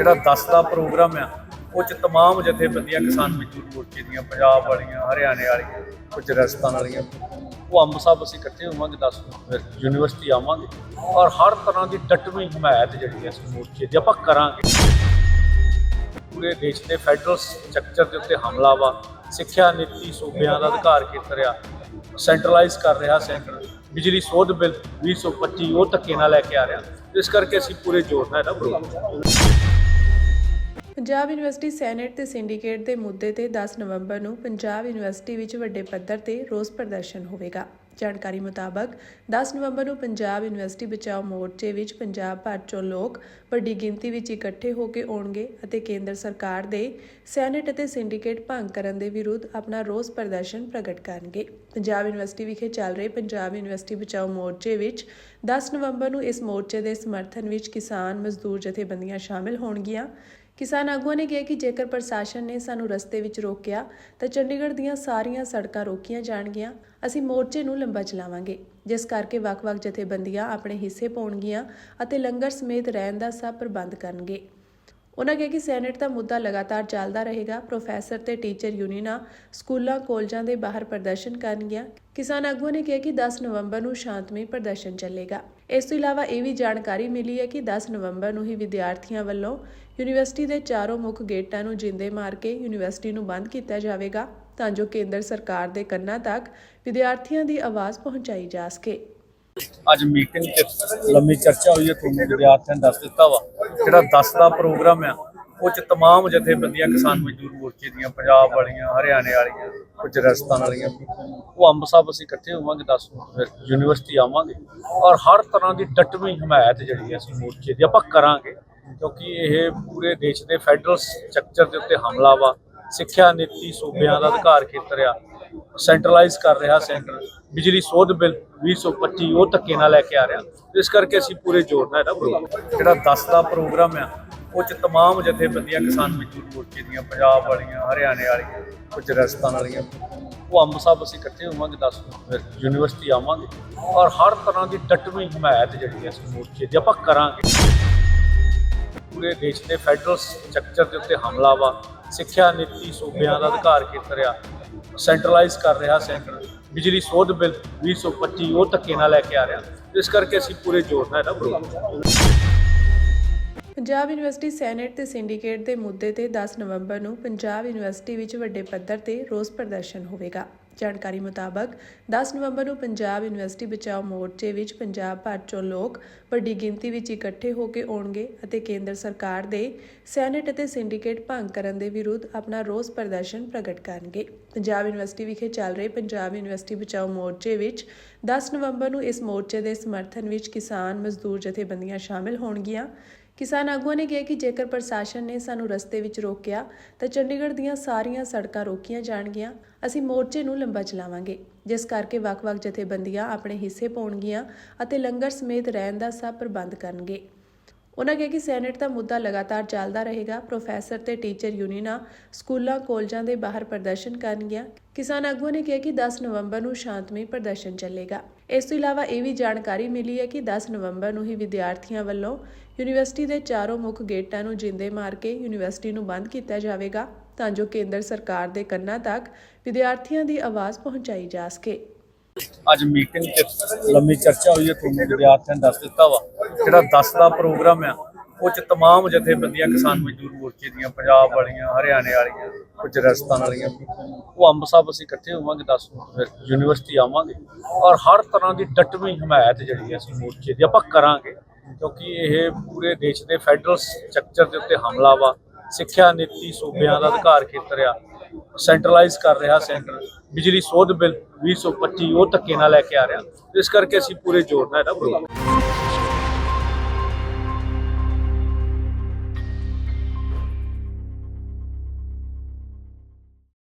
ਜਿਹੜਾ 10 ਦਾ ਪ੍ਰੋਗਰਾਮ ਆ ਉਹ ਚ तमाम ਜਥੇਬੰਦੀਆਂ ਕਿਸਾਨ ਮਜ਼ਦੂਰ ਮੋਰਚੇ ਦੀਆਂ ਪੰਜਾਬ ਵਾਲੀਆਂ ਹਰਿਆਣੇ ਵਾਲੀਆਂ ਕੁਝ ਰਾਜਸਥਾਨ ਵਾਲੀਆਂ ਉਹ ਅੰਬ ਸਾਹਿਬ ਅਸੀਂ ਇਕੱਠੇ ਹੋਵਾਂਗੇ 10 ਨੂੰ ਫਿਰ ਯੂਨੀਵਰਸਿਟੀ ਆਵਾਂਗੇ ਔਰ ਹਰ ਤਰ੍ਹਾਂ ਦੀ ਡਟਵੀਂ ਹਮਾਇਤ ਜਿਹੜੀ ਹੈ ਇਸ ਮੋਰਚੇ ਦੀ ਆਪਾਂ ਕਰਾਂਗੇ ਪੂਰੇ ਦੇਸ਼ ਦੇ ਫੈਡਰਲ ਸਟਰਕਚਰ ਦੇ ਉੱਤੇ ਹਮਲਾ ਵਾ ਸਿੱਖਿਆ ਨੀਤੀ ਸੂਬਿਆਂ ਦਾ ਅਧਿਕਾਰ ਖੇਤਰ ਆ ਸੈਂਟਰਲਾਈਜ਼ ਕਰ ਰਿਹਾ ਸੈਂਟਰ ਬਿਜਲੀ ਸੋਧ ਬਿੱਲ 2025 ਉਹ ਧੱਕੇ ਨਾਲ ਲੈ ਕੇ ਆ ਰਿਹਾ ਇਸ ਕਰਕੇ ਅਸੀਂ ਪੂਰੇ ਜ਼ੋਰ ਨਾਲ ਇਹਦਾ ਪ੍ਰੋਗਰਾਮ ਪੰਜਾਬ ਯੂਨੀਵਰਸਿਟੀ ਸੈਨੇਟ ਤੇ ਸਿੰਡੀਕੇਟ ਦੇ ਮੁੱਦੇ ਤੇ 10 ਨਵੰਬਰ ਨੂੰ ਪੰਜਾਬ ਯੂਨੀਵਰਸਿਟੀ ਵਿੱਚ ਵੱਡੇ ਪੱਧਰ ਤੇ ਰੋਸ ਪ੍ਰਦਰਸ਼ਨ ਹੋਵੇਗਾ। ਜਾਣਕਾਰੀ ਮੁਤਾਬਕ 10 ਨਵੰਬਰ ਨੂੰ ਪੰਜਾਬ ਯੂਨੀਵਰਸਿਟੀ ਬਚਾਓ ਮੋਰਚੇ ਵਿੱਚ ਪੰਜਾਬ ਭਰ ਚੋਂ ਲੋਕ ਵੱਡੀ ਗਿਣਤੀ ਵਿੱਚ ਇਕੱਠੇ ਹੋ ਕੇ ਆਉਣਗੇ ਅਤੇ ਕੇਂਦਰ ਸਰਕਾਰ ਦੇ ਸੈਨੇਟ ਅਤੇ ਸਿੰਡੀਕੇਟ ਭੰਗ ਕਰਨ ਦੇ ਵਿਰੁੱਧ ਆਪਣਾ ਰੋਸ ਪ੍ਰਦਰਸ਼ਨ ਪ੍ਰਗਟ ਕਰਨਗੇ। ਪੰਜਾਬ ਯੂਨੀਵਰਸਿਟੀ ਵਿਖੇ ਚੱਲ ਰਹੇ ਪੰਜਾਬ ਯੂਨੀਵਰਸਿਟੀ ਬਚਾਓ ਮੋਰਚੇ ਵਿੱਚ 10 ਨਵੰਬਰ ਨੂੰ ਇਸ ਮੋਰਚੇ ਦੇ ਸਮਰਥਨ ਵਿੱਚ ਕਿਸਾਨ, ਮਜ਼ਦੂਰ, ਜਥੇਬੰਦੀਆਂ ਸ਼ਾਮਿਲ ਹੋਣਗੀਆਂ। ਕਿਸਾਨ ਆਗੂਆਂ ਨੇ ਕਿਹਾ ਕਿ ਜੇਕਰ ਪ੍ਰਸ਼ਾਸਨ ਨੇ ਸਾਨੂੰ ਰਸਤੇ ਵਿੱਚ ਰੋਕਿਆ, ਤਾਂ ਚੰਡੀਗੜ੍ਹ ਦੀਆਂ ਸਾਰੀਆਂ ਸੜਕਾਂ ਰੋਕੀਆਂ ਜਾਣਗੀਆਂ। ਅਸੀਂ ਮੋਰਚੇ ਨੂੰ ਲੰਬਾ ਚਲਾਵਾਂਗੇ, ਜਿਸ ਕਰਕੇ ਵੱਖ-ਵੱਖ ਜਥੇਬੰਦੀਆਂ ਆਪਣੇ ਹਿੱਸੇ ਪਾਉਣਗੀਆਂ ਅਤੇ ਲੰਗਰ ਸਮੇਤ ਰਹਿਣ ਦਾ ਸਭ ਪ੍ਰਬੰਧ ਕਰਨਗੇ। ਉਹਨਾਂ ਕਿਹਾ ਕਿ ਸੈਨੇਟ ਦਾ ਮੁੱਦਾ ਲਗਾਤਾਰ ਚੱਲਦਾ ਰਹੇਗਾ। ਪ੍ਰੋਫੈਸਰ ਤੇ ਟੀਚਰ ਯੂਨੀਅਨਾਂ ਸਕੂਲਾਂ, ਕਾਲਜਾਂ ਦੇ ਬਾਹਰ ਪ੍ਰਦਰਸ਼ਨ ਕਰਨਗੀਆਂ। ਕਿਸਾਨ ਆਗੂਆਂ ਨੇ ਕਿਹਾ ਕਿ 10 ਨਵੰਬਰ ਨੂੰ ਸ਼ਾਂਤਮਈ ਪ੍ਰਦਰਸ਼ਨ ਚੱਲੇਗਾ। ਇਸ ਤੋਂ ਇਲਾਵਾ ਇਹ ਵੀ ਜਾਣਕਾਰੀ ਮਿਲੀ ਹੈ ਕਿ 10 ਨਵੰਬਰ ਨੂੰ ਹੀ ਵਿਦਿਆਰਥੀਆਂ ਵੱਲੋਂ ਯੂਨੀਵਰਸਿਟੀ ਦੇ ਚਾਰੋਂ ਮੁੱਖ ਗੇਟਾਂ ਨੂੰ ਜਿੰਦੇ ਮਾਰ ਕੇ ਯੂਨੀਵਰਸਿਟੀ ਨੂੰ ਬੰਦ ਕੀਤਾ ਜਾਵੇਗਾ, ਤਾਂ ਜੋ ਕੇਂਦਰ ਸਰਕਾਰ ਦੇ ਕੰਨਾਂ ਤੱਕ ਵਿਦਿਆਰਥੀਆਂ ਦੀ ਆਵਾਜ਼ ਪਹੁੰਚਾਈ ਜਾ ਸਕੇ। ਅੱਜ ਮੀਟਿੰਗ ਤੇ ਲੰਮੀ ਚਰਚਾ ਹੋਈ ਹੈ ਤੁਹਾਨੂੰ ਵਿਦਿਆਰਥੀਆਂ ਨੇ ਦੱਸ ਦਿੱਤਾ ਵਾ ਜਿਹੜਾ 10 ਦਾ ਪ੍ਰੋਗਰਾਮ ਆ ਉਹ ਚ तमाम ਜਥੇਬੰਦੀਆਂ ਕਿਸਾਨ ਮਜ਼ਦੂਰ ਮੋਰਚੇ ਦੀਆਂ ਪੰਜਾਬ ਵਾਲੀਆਂ ਹਰਿਆਣੇ ਵਾਲੀਆਂ ਕੁਝ ਰਾਜਸਥਾਨ ਵਾਲੀਆਂ ਉਹ ਅੰਬ ਸਾਹਿਬ ਅਸੀਂ ਇਕੱਠੇ ਹੋਵਾਂਗੇ 10 ਨੂੰ ਫਿਰ ਯੂਨੀਵਰਸਿਟੀ ਆਵਾਂਗੇ ਔਰ ਹਰ ਤਰ੍ਹਾਂ ਦੀ ਡਟਵੀਂ ਹਮਾਇਤ ਜਿਹੜੀ ਹੈ ਇਸ ਮੋਰਚੇ ਦੀ ਆਪਾਂ ਕਰਾਂਗੇ ਕਿਉਂਕਿ ਇਹ ਪੂਰੇ ਦੇਸ਼ ਦੇ ਫੈਡਰਲ ਸਟਰਕਚਰ ਦੇ ਉੱਤੇ ਹਮਲਾ ਵਾ ਸਿੱਖਿਆ ਨੀਤੀ ਸੂਬਿਆਂ ਦਾ ਅਧਿਕਾਰ ਖੇਤਰ ਆ ਸੈਂਟਰਲਾਈਜ਼ ਕਰ ਰਿਹਾ ਸੈਂਟਰ ਬਿਜਲੀ ਸੋਧ ਬਿੱਲ 2025 ਉਹ ਧੱਕੇ ਨਾਲ ਲੈ ਕੇ ਆ ਰਿਹਾ ਇਸ ਕਰਕੇ ਅਸੀਂ ਪੂਰੇ ਜ਼ੋਰ ਨਾਲ ਇਹਦਾ ਪ੍ਰੋਗਰਾਮ ਜਿਹੜਾ 10 ਦਾ ਪ੍ਰੋਗਰਾਮ ਆ ਉਹ ਚ तमाम ਜਥੇਬੰਦੀਆਂ ਕਿਸਾਨ ਮਜ਼ਦੂਰ ਮੋਰਚੇ ਦੀਆਂ ਪੰਜਾਬ ਵਾਲੀਆਂ ਹਰਿਆਣੇ ਵਾਲੀਆਂ ਕੁਝ ਰਾਜਸਥਾਨ ਵਾਲੀਆਂ ਉਹ ਅੰਬ ਸਾਹਿਬ ਅਸੀਂ ਇਕੱਠੇ ਹੋਵਾਂਗੇ 10 ਨੂੰ ਫਿਰ ਯੂਨੀਵਰਸਿਟੀ ਆਵਾਂਗੇ ਔਰ ਹਰ ਤਰ੍ਹਾਂ ਦੀ ਡਟਵੀਂ ਹਮਾਇਤ ਜਿਹੜੀ ਹੈ ਇਸ ਮੋਰਚੇ ਦੀ ਆਪਾਂ ਕਰਾਂਗੇ ਪੂਰੇ ਦੇਸ਼ ਦੇ ਫੈਡਰਲ ਸਟਰਕਚਰ ਦੇ ਉੱਤੇ ਹਮਲਾ ਵਾ ਸਿੱਖਿਆ ਨੀਤੀ ਸੂਬਿਆਂ ਦਾ ਅਧਿਕਾਰ ਖੇਤਰ ਆ ਸੈਂਟਰਲਾਈਜ਼ ਕਰ ਰਿਹਾ ਸੈਂਟਰ ਬਿਜਲੀ ਸੋਧ ਬਿੱਲ 2025 ਉਹ ਧੱਕੇ ਨਾਲ ਲੈ ਕੇ ਆ ਰਿਹਾ। ਇਸ ਕਰਕੇ ਅਸੀਂ ਪੂਰੇ ਜ਼ੋਰ ਨਾਲ ਇਹਦਾ ਪ੍ਰੋਗਰਾਮ ਪੰਜਾਬ ਯੂਨੀਵਰਸਿਟੀ ਸੈਨੇਟ ਤੇ ਸਿੰਡੀਕੇਟ ਦੇ ਮੁੱਦੇ ਤੇ 10 ਨਵੰਬਰ ਨੂੰ ਪੰਜਾਬ ਯੂਨੀਵਰਸਿਟੀ ਵਿੱਚ ਵੱਡੇ ਪੱਧਰ ਤੇ ਰੋਸ ਪ੍ਰਦਰਸ਼ਨ ਹੋਵੇਗਾ। ਜਾਣਕਾਰੀ ਮੁਤਾਬਕ 10 ਨਵੰਬਰ ਨੂੰ ਪੰਜਾਬ ਯੂਨੀਵਰਸਿਟੀ ਬਚਾਓ ਮੋਰਚੇ ਵਿੱਚ ਪੰਜਾਬ ਭਰ ਚੋਂ ਲੋਕ ਵੱਡੀ ਗਿਣਤੀ ਵਿੱਚ ਇਕੱਠੇ ਹੋ ਕੇ ਆਉਣਗੇ ਅਤੇ ਕੇਂਦਰ ਸਰਕਾਰ ਦੇ ਸੈਨੇਟ ਅਤੇ ਸਿੰਡੀਕੇਟ ਭੰਗ ਕਰਨ ਦੇ ਵਿਰੁੱਧ ਆਪਣਾ ਰੋਸ ਪ੍ਰਦਰਸ਼ਨ ਪ੍ਰਗਟ ਕਰਨਗੇ। ਪੰਜਾਬ ਯੂਨੀਵਰਸਿਟੀ ਵਿਖੇ ਚੱਲ ਰਹੇ ਪੰਜਾਬ ਯੂਨੀਵਰਸਿਟੀ ਬਚਾਓ ਮੋਰਚੇ ਵਿੱਚ 10 ਨਵੰਬਰ ਨੂੰ ਇਸ ਮੋਰਚੇ ਦੇ ਸਮਰਥਨ ਵਿੱਚ ਕਿਸਾਨ, ਮਜ਼ਦੂਰ, ਜਥੇਬੰਦੀਆਂ ਸ਼ਾਮਿਲ ਹੋਣਗੀਆਂ। ਕਿਸਾਨ ਆਗੂਆਂ ਨੇ ਕਿਹਾ ਕਿ ਜੇਕਰ ਪ੍ਰਸ਼ਾਸਨ ਨੇ ਸਾਨੂੰ ਰਸਤੇ ਵਿੱਚ ਰੋਕਿਆ, ਤਾਂ ਚੰਡੀਗੜ੍ਹ ਦੀਆਂ ਸਾਰੀਆਂ ਸੜਕਾਂ ਰੋਕੀਆਂ ਜਾਣਗੀਆਂ। ਅਸੀਂ ਮੋਰਚੇ ਨੂੰ ਲੰਬਾ ਚਲਾਵਾਂਗੇ, ਜਿਸ ਕਰਕੇ ਵੱਖ-ਵੱਖ ਜਥੇਬੰਦੀਆਂ ਆਪਣੇ ਹਿੱਸੇ ਪਾਉਣਗੀਆਂ ਅਤੇ ਲੰਗਰ ਸਮੇਤ ਰਹਿਣ ਦਾ ਸਭ ਪ੍ਰਬੰਧ ਕਰਨਗੇ। ਉਹਨਾਂ ਕਿਹਾ ਕਿ ਸੈਨੇਟ ਦਾ ਮੁੱਦਾ ਲਗਾਤਾਰ ਚੱਲਦਾ ਰਹੇਗਾ। ਪ੍ਰੋਫੈਸਰ ਤੇ ਟੀਚਰ ਯੂਨੀਅਨਾਂ ਸਕੂਲਾਂ, ਕਾਲਜਾਂ ਦੇ ਬਾਹਰ ਪ੍ਰਦਰਸ਼ਨ ਕਰਨਗੀਆਂ। ਕਿਸਾਨ ਆਗੂਆਂ ਨੇ ਕਿਹਾ ਕਿ 10 ਨਵੰਬਰ ਨੂੰ ਸ਼ਾਂਤਮਈ ਪ੍ਰਦਰਸ਼ਨ ਚੱਲੇਗਾ। ਇਸ ਤੋਂ ਇਲਾਵਾ ਇਹ ਵੀ ਜਾਣਕਾਰੀ ਮਿਲੀ ਹੈ ਕਿ 10 ਨਵੰਬਰ ਨੂੰ ਹੀ ਵਿਦਿਆਰਥੀਆਂ ਵੱਲੋਂ ਯੂਨੀਵਰਸਿਟੀ ਦੇ ਚਾਰੋਂ ਮੁੱਖ ਗੇਟਾਂ ਨੂੰ ਜਿੰਦੇ ਮਾਰ ਕੇ ਯੂਨੀਵਰਸਿਟੀ ਨੂੰ ਬੰਦ ਕੀਤਾ ਜਾਵੇਗਾ, ਤਾਂ ਜੋ ਕੇਂਦਰ ਸਰਕਾਰ ਦੇ ਕੰਨਾਂ ਤੱਕ ਵਿਦਿਆਰਥੀਆਂ ਦੀ ਆਵਾਜ਼ ਪਹੁੰਚਾਈ ਜਾ ਸਕੇ। ਅੱਜ ਮੀਟਿੰਗ 'ਚ ਲੰਮੀ ਚਰਚਾ ਹੋਈ ਹੈ, ਤੁਹਾਨੂੰ ਵਿਦਿਆਰਥੀਆਂ ਨੇ ਦੱਸ ਦਿੱਤਾ ਵਾ। ਜਿਹੜਾ 10 ਦਾ ਪ੍ਰੋਗਰਾਮ ਆ, ਉਹ 'ਚ ਤਮਾਮ ਜਥੇਬੰਦੀਆਂ ਕਿਸਾਨ ਮਜ਼ਦੂਰ ਮੋਰਚੇ ਦੀਆਂ, ਪੰਜਾਬ ਵਾਲੀਆਂ, ਹਰਿਆਣੇ ਵਾਲੀਆਂ ਰਾਜਸਥਾਨ ਵਾਲੀਆਂ ਉਹ ਅੰਬ ਸਾਹਿਬ ਅਸੀਂ ਇਕੱਠੇ ਹੋਵਾਂਗੇ 10 ਯੂਨੀਵਰਸਿਟੀ ਆਵਾਂਗੇ। ਔਰ ਹਰ ਤਰ੍ਹਾਂ ਦੀ ਡਟਵੀਂ ਹਮਾਇਤ ਜਿਹੜੀ ਅਸੀਂ ਮੋਰਚੇ ਦੀ ਆਪਾਂ ਕਰਾਂਗੇ, ਕਿਉਂਕਿ ਇਹ ਪੂਰੇ ਦੇਸ਼ ਦੇ ਫੈਡਰਲ ਸਟਰਕਚਰ ਦੇ ਉੱਤੇ ਹਮਲਾ ਵਾ। ਸਿੱਖਿਆ ਨੀਤੀ, ਸੂਬਿਆਂ ਦਾ ਅਧਿਕਾਰ ਖੇਤਰ ਆ। ਸੈਂਟਰਲਾਈਜ਼ ਕਰ ਰਿਹਾ ਸੈਂਟਰ ਬਿਜਲੀ ਸੋਧ ਬਿੱਲ 2025 ਉਹ ਧੱਕੇ ਨਾਲ ਲੈ ਕੇ ਆ ਰਿਹਾ। ਇਸ ਕਰਕੇ ਅਸੀਂ ਪੂਰੇ ਜ਼ੋਰ ਨਾਲ ਇਹਦਾ ਪ੍ਰੋਗਰਾਮ